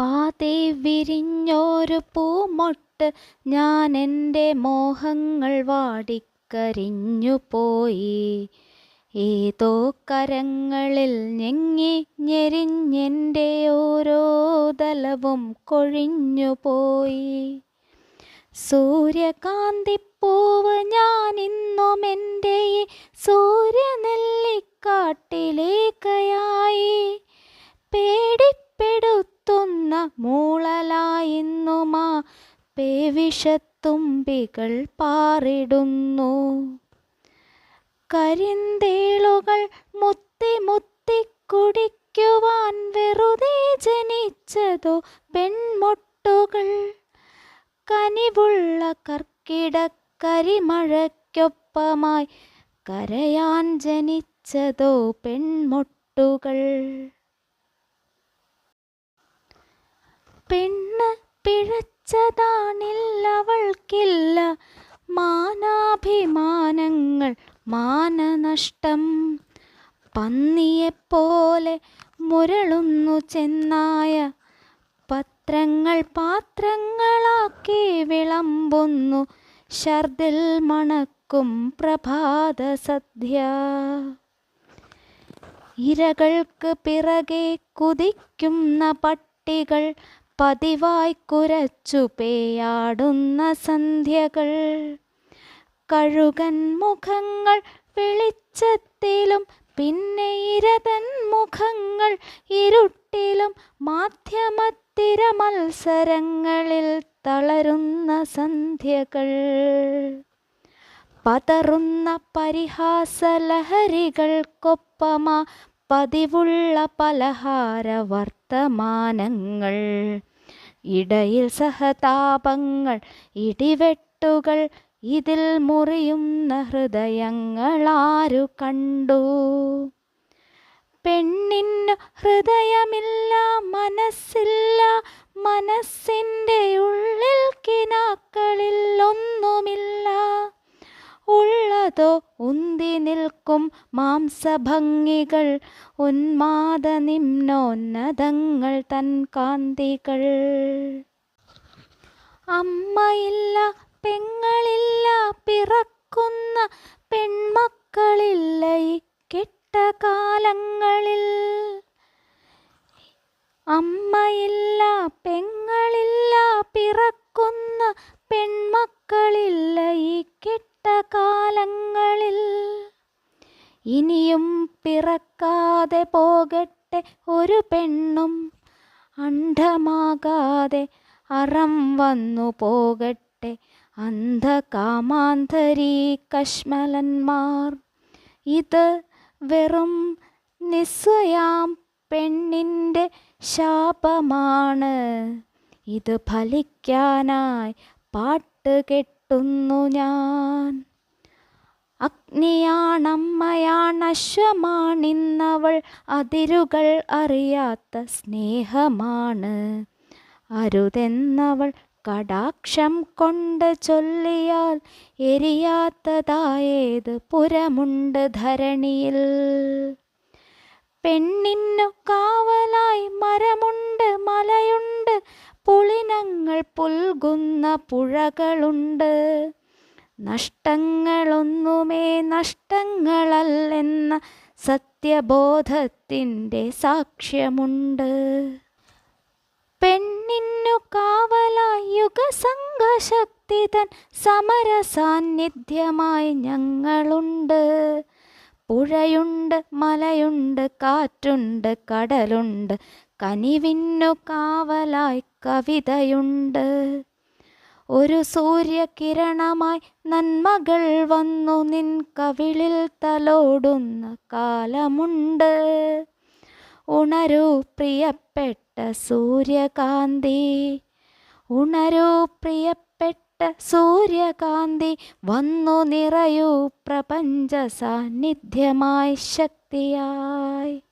പാതി വിരിഞ്ഞൊരു പൂമൊട്ട് ഞാൻ എന്റെ മോഹങ്ങൾ വാടിക്കരിഞ്ഞു പോയി. ഏതോ കരങ്ങളിൽ ഞെങ്ങി ഞെരിഞ്ഞെന്റെ ഓരോ തലവും കൊഴിഞ്ഞു പോയി. സൂര്യകാന്തിപ്പൂവ് ഇന്നും എന്റെ സൂര്യനെല്ലിക്കാട്ടിലേക്കയായി. സൂര്യനെല്ലിക്കാട്ടിലേക്കയായി പേടിപ്പെടുത്തുന്ന മൂളലായിന്നുമാ പേവിഷത്തുമ്പികൾ പാറിടുന്നു. കരിന്തേളുകൾ മുത്തി മുത്തി കുടിക്കുവാൻ വെറുതെ ജനിച്ചതോ പെൺമുട്ടുകൾ കനിവുള്ള കർക്കിടക്കരിമഴയ്ക്കൊപ്പമായി കരയാൻ ജനിച്ചതോ പെൺമൊട്ടുകൾ പെണ്ണ് പിഴച്ചതാണില്ലവൾക്കില്ല മാനാഭിമാനങ്ങൾ മാനനഷ്ടം. പന്നിയെപ്പോലെ മുരളുന്നു ചെന്നായ. പത്രങ്ങൾ പാത്രങ്ങളാക്കി വിളമ്പുന്നു. ഷർദിൽ മണക്കും പ്രഭാത സദ്യ. ഇരകൾക്ക് പിറകെ കുതിക്കുന്ന പട്ടികൾ പതിവായി കുരച്ചു പേയാടുന്ന സന്ധ്യകൾ. കഴുകൻ മുഖങ്ങൾ വെളിച്ചത്തിലും പിന്നെ ഇരതൻ മുഖങ്ങൾ ഇരുട്ടിലും മാധ്യമത്തിര മത്സരങ്ങളിൽ തളരുന്ന സന്ധ്യകൾ. പതറുന്ന പരിഹാസലഹരികൾക്കൊപ്പമാ പതിവുള്ള പലഹാര വർത്തമാനങ്ങൾ. ഇടയിൽ സഹതാപങ്ങൾ ഇടിവെട്ടുകൾ ഇതിൽ മുറിയുന്ന ഹൃദയങ്ങളാരു കണ്ടു? പെണ്ണിന്നു ഹൃദയമില്ല മനസ്സില്ല മനസ്സിന്റെ ഉള്ളിൽ കിനാക്കളിൽ ഒന്നുമില്ല. ഉള്ളതോ ഉന്തി നിൽക്കും മാംസഭംഗികൾ. ഉന്മാദ നിമ്നോന്നതങ്ങൾ തൻ കാന്തികൾ. അമ്മയില്ല പെങ്ങളില്ല പിറക്കുന്ന പെൺമക്കളില്ല ഇനിയും പിറക്കാതെ പോകട്ടെ ഒരു പെണ്ണും അണ്ഡമാകാതെ അറം വന്നു പോകട്ടെ അന്ധകാമാന്തരീ കശ്മലന്മാർ. ഇത് വെറും നിസ്വയാം പെണ്ണിന്റെ ശാപമാണ്. ഇത് ഫലിക്കാനായി പാട്ട് കെട്ടുന്നു ഞാൻ. അഗ്നിയാണമ്മയാണശ്വമാണിന്നവൾ അതിരുകൾ അറിയാത്ത സ്നേഹമാണ്. അരുതെന്നവൾ കടാക്ഷം കൊണ്ട് ചൊല്ലിയാൽ എരിയാത്തതായേത് പുരമുണ്ട് ധരണിയിൽ. പെണ്ണിന്നു കാവലായി മരമുണ്ട് മലയുണ്ട് പുളിനങ്ങൾ പുൽകുന്ന പുഴകളുണ്ട്. നഷ്ടങ്ങളൊന്നുമേ നഷ്ടങ്ങളല്ലെന്ന സത്യബോധത്തിന്റെ സാക്ഷ്യമുണ്ട്. പെണ്ണിന്നു കാവലായുഗസംഘശക്തി തൻ സമര സാന്നിധ്യമായി ഞങ്ങളുണ്ട്. പുഴയുണ്ട് മലയുണ്ട് കാറ്റുണ്ട് കടലുണ്ട് കനിവിന്നു കാവലായി കവിതയുണ്ട്. ഒരു സൂര്യകിരണമായി നന്മകൾ വന്നു നിൻ കവിളിൽ തലോടുന്ന കാലമുണ്ട്. ഉണരൂ പ്രിയപ്പെട്ട സൂര്യകാന്തി ഉണരൂ പ്രിയപ്പെട്ട സൂര്യകാന്തി വന്നു നിറയൂ പ്രപഞ്ച സാന്നിധ്യമായി ശക്തിയായി.